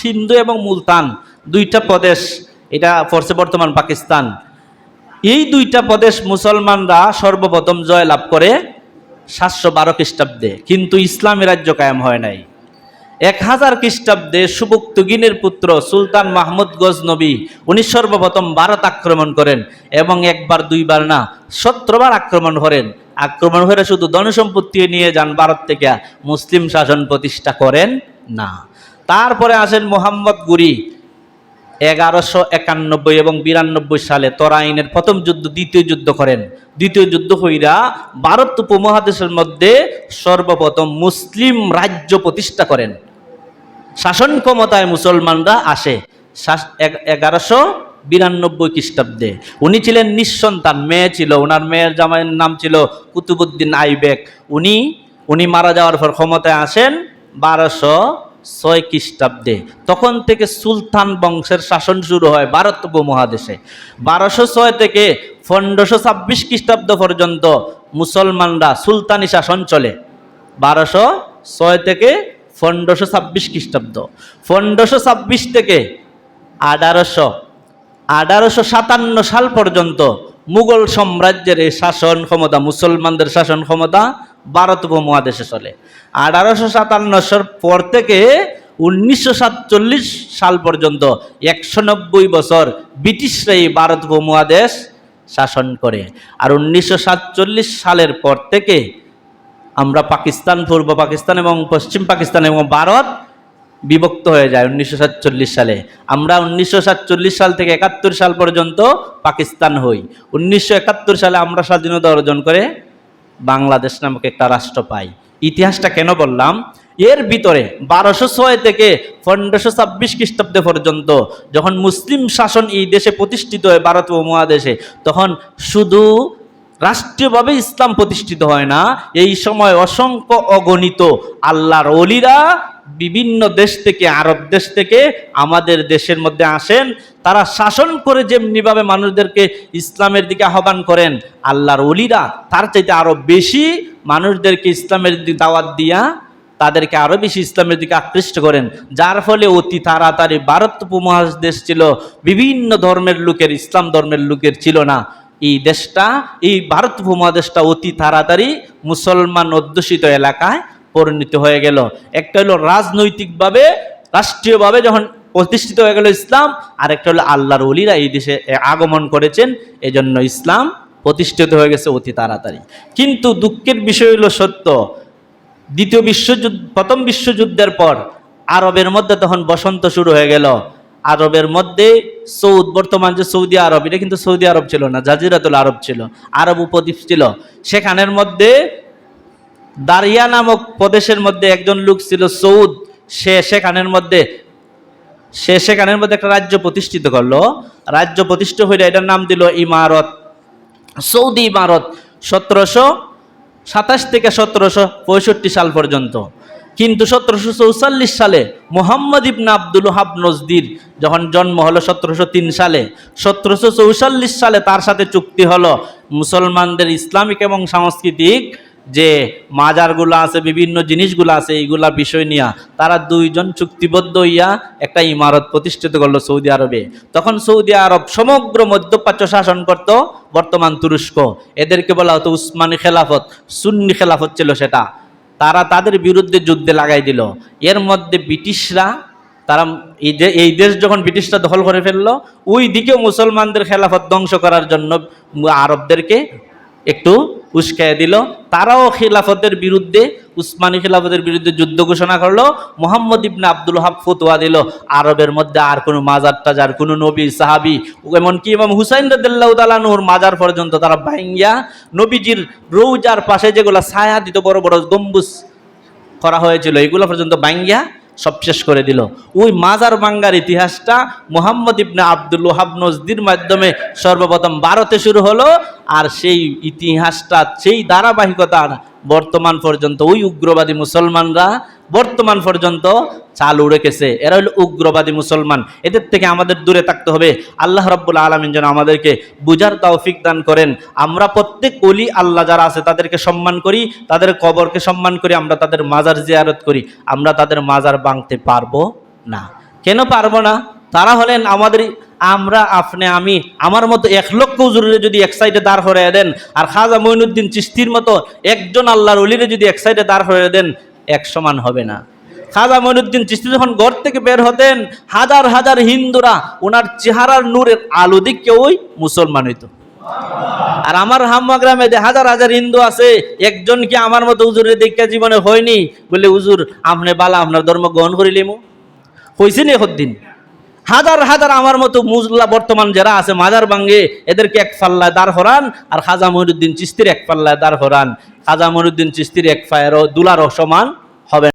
সিন্ধু এবং মুলতান দুইটা প্রদেশ, এটা পড়ছে বর্তমান পাকিস্তান। এই দুইটা প্রদেশ মুসলমানরা সর্বপ্রথম জয় লাভ করে সাতশো বারো খ্রিস্টাব্দে, কিন্তু ইসলামী রাজ্য কায়েম হয় নাই। এক হাজার খ্রিস্টাব্দে সুবুক্তুগিনের পুত্র সুলতান মাহমুদ গজনবী উনি সর্বপ্রথম ভারত আক্রমণ করেন এবং একবার দুইবার না সতেরোবার আক্রমণ করেন। আক্রমণ করে শুধু ধনসম্পত্তি নিয়ে যান, ভারত থেকে মুসলিম শাসন প্রতিষ্ঠা করেন না। তারপরে আসেন মোহাম্মদ গুরি, এগারোশো একানব্বই এবং বিরানব্বই সালে তরাইনের প্রথম যুদ্ধ, দ্বিতীয় যুদ্ধ করেন। দ্বিতীয় যুদ্ধ হইরা ভারত উপমহাদেশের মধ্যে সর্বপ্রথম মুসলিম রাজ্য প্রতিষ্ঠা করেন। শাসন ক্ষমতায় মুসলমানরা আসে এগারোশো বিরানব্বই খ্রিস্টাব্দে। উনি ছিলেন নিঃসন্তান, মেয়ে ছিল ওনার মেয়ের জামাইয়ের নাম ছিল কুতুবুদ্দিন আইবেক। উনি উনি মারা যাওয়ার পর ক্ষমতায় আসেন বারোশো ছয় খ্রিস্টাব্দে। তখন থেকে সুলতান বংশের শাসন শুরু হয় ভারত উপমহাদেশে। বারোশো ছয় থেকে পনেরোশো ছাব্বিশ খ্রিস্টাব্দ পর্যন্ত মুসলমানরা সুলতানি শাসন চলে। বারোশো ছয় থেকে পনেরোশো ছাব্বিশ খ্রিস্টাব্দ। পনেরোশো ছাব্বিশ থেকে আঠারোশো আঠারোশো সাতান্ন সাল পর্যন্ত মুঘল সাম্রাজ্যের এই শাসন ক্ষমতা, মুসলমানদের শাসন ক্ষমতা ভারত উপমহাদেশে চলে। আঠারোশো সাতান্নশোর পর থেকে উনিশশো সাতচল্লিশ সাল পর্যন্ত একশো নব্বই বছর ব্রিটিশরা এই ভারত উপমহাদেশ শাসন করে। আর উনিশশো সাতচল্লিশ সালের পর থেকে আমরা পাকিস্তান, পূর্ব পাকিস্তান এবং পশ্চিম পাকিস্তান এবং ভারত বিভক্ত হয়ে যায় উনিশশো সাতচল্লিশ সালে। আমরা উনিশশো সাতচল্লিশ সাল থেকে একাত্তর সাল পর্যন্ত পাকিস্তান হই। উনিশশো একাত্তর সালে আমরা স্বাধীনতা অর্জন করে বাংলাদেশ নামক একটা রাষ্ট্র পাই। ইতিহাসটা কেন বললাম? এর ভিতরে বারোশো ছয় থেকে পনেরোশো ছাব্বিশ খ্রিস্টাব্দে পর্যন্ত যখন মুসলিম শাসন এই দেশে প্রতিষ্ঠিত হয়, ভারত ও মহাদেশে তখন শুধু রাষ্ট্রীয়ভাবে ইসলাম প্রতিষ্ঠিত হয় না, এই সময় অসংখ্য অগণিত আল্লাহর অলিরা বিভিন্ন দেশ থেকে, আরব দেশ থেকে আমাদের দেশের মধ্যে আসেন। তারা শাসন করে যেমনিভাবে মানুষদেরকে ইসলামের দিকে আহ্বান করেন, আল্লাহর অলিরা তার চাইতে আরও বেশি মানুষদেরকে ইসলামের দিকে দাওয়াত দিয়া তাদেরকে আরও বেশি ইসলামের দিকে আকৃষ্ট করেন। যার ফলে অতি তাড়াতাড়ি ভারত উপমহাদেশ ছিল, বিভিন্ন ধর্মের লোকের, ইসলাম ধর্মের লোকের ছিল না। এই দেশটা, এই ভারত উপমহাদেশটা অতি তাড়াতাড়ি মুসলমান অধ্যুষিত এলাকায় পরিণত হয়ে গেল। একটা হলো রাজনৈতিকভাবে, রাষ্ট্রীয়ভাবে যখন প্রতিষ্ঠিত হয়ে গেল ইসলাম আর একটা হলো আল্লাহর অলিরা এই দেশে আগমন করেছেন, এজন্য ইসলাম প্রতিষ্ঠিত হয়ে গেছে অতি তাড়াতাড়ি। কিন্তু দুঃখের বিষয় হলো সত্য, দ্বিতীয় বিশ্বযুদ্ধ, প্রথম বিশ্বযুদ্ধের পর আরবের মধ্যে তখন বসন্ত শুরু হয়ে গেল। আরবের মধ্যে সৌদ, বর্তমান যে সৌদি আরব, এটা কিন্তু সৌদি আরব ছিল না, জাজিরাতুল আরব ছিল, আরব উপদ্বীপ ছিল। সেখানের মধ্যে দারিয়া নামক প্রদেশের মধ্যে একজন লোক ছিল সৌদ। সে সেখানের মধ্যে, সে সেখানের মধ্যে একটা রাজ্য প্রতিষ্ঠিত করল। রাজ্য প্রতিষ্ঠিত হইলে, এটার নাম দিল ইমারত। সৌদি ইমারত, সতেরোশো সাতাশ থেকে সতেরোশো পঁয়ষট্টি সাল পর্যন্ত। কিন্তু সতেরোশো চৌচল্লিশ সালে মোহাম্মদ ইবনা আব্দুল হাব নজদির যখন জন্ম হলো সতেরোশো তিন সালে, সতেরোশো চৌচল্লিশ সালে তার সাথে চুক্তি হলো মুসলমানদের ইসলামিক এবং সাংস্কৃতিক যে মাজারগুলো আছে, বিভিন্ন জিনিসগুলো আছে, এইগুলা বিষয় নিয়ে তারা দুইজন চুক্তিবদ্ধ হইয়া একটা ইমারত প্রতিষ্ঠিত করল সৌদি আরবে। তখন সৌদি আরব সমগ্র মধ্যপ্রাচ্য শাসন করত বর্তমান তুরস্ক। এদেরকে বলা হতো উসমানি খেলাফত, সুন্নি খেলাফত ছিল সেটা। তারা তাদের বিরুদ্ধে যুদ্ধে লাগাই দিল। এর মধ্যে ব্রিটিশরা, তারা এই যে, এই দেশ যখন ব্রিটিশরা দখল করে ফেলল ওই দিকেও মুসলমানদের খেলাফত ধ্বংস করার জন্য আরবদেরকে একটু উস্কায় দিল। তারাও খিলাফতের বিরুদ্ধে, উসমানী খিলাফতের বিরুদ্ধে যুদ্ধ ঘোষণা করল। মোহাম্মদ ইবনে আব্দুল হাব ফতুয়া দিল, আরবের মধ্যে আর কোনো মাজার টাজার, কোনো নবী সাহাবি, এমনকি ইমাম হুসাইন রদুল্লাহ তালানুর মাজার পর্যন্ত তারা ভাঙ্গিয়া নবীজির রৌজার পাশে যেগুলো ছায়া দিত বড় বড় গম্বুজ করা হয়েছিল, এগুলো পর্যন্ত বাঙ্গিয়া সব শেষ করে দিল। ওই মাজার বাঙ্গার ইতিহাসটা মোহাম্মদ ইবনে আব্দুল ওহাব নজদির মাধ্যমে সর্বপ্রথম ভারতে শুরু হলো, আর সেই ইতিহাসটা, সেই ধারাবাহিকতা বর্তমান পর্যন্ত ওই উগ্রবাদী মুসলমানরা বর্তমান পর্যন্ত চালু রেখেছে। এরা হলো উগ্রবাদী মুসলমান। এদের থেকে আমাদের দূরে থাকতে হবে। আল্লাহ রব্বুল আলমিন যেন আমাদেরকে বুঝার তৌফিক দান করেন। আমরা প্রত্যেক অলি আল্লাহ যারা আছে, তাদেরকে সম্মান করি, তাদের কবরকে সম্মান করি, আমরা তাদের মাজার জিয়ারত করি। আমরা তাদের মাজার ভাঙতে পারব না। কেন পারব না? তারা হলেন আমাদের আমরা, আপনি, আমি। আমার মতো এক লক্ষ হুজুরে যদি এক সাইডে দাঁড় হয়ে দেন, আর খাজা মঈনুদ্দিন চিস্তির মতো একজন আল্লাহর অলিরে যদি এক সাইডে দাঁড় হয়ে দেন এক সমান হবে না। খাজা মঈনুদ্দিন চিস্তি যখন ঘর থেকে বের হতেন, হাজার হাজার হিন্দুরা ওনার চেহারার নূরের আলো দিক কেউই মুসলমান হইতো। আর আমার হাম্মা গ্রামে হাজার হাজার হিন্দু আছে, একজন কি আমার মতো হুজুরের দীক্ষা জীবনে হয়নি? বলে উজুর আপনি বালা আপনার ধর্ম গ্রহণ করিলিমু হয়েছে নি দিন হাজার হাজার আমার মতো মুজলা বর্তমান যারা আছে, মাজার বাঙ্গে, এদেরকে এক পাল্লায় দাঁড় হরান আর খাজা মহিউদ্দিন চিস্তির এক পাল্লায় দাঁড় হরান খাজা মহিউদ্দিন চিস্তির এক ফায়ারও দুলারও সমান হবে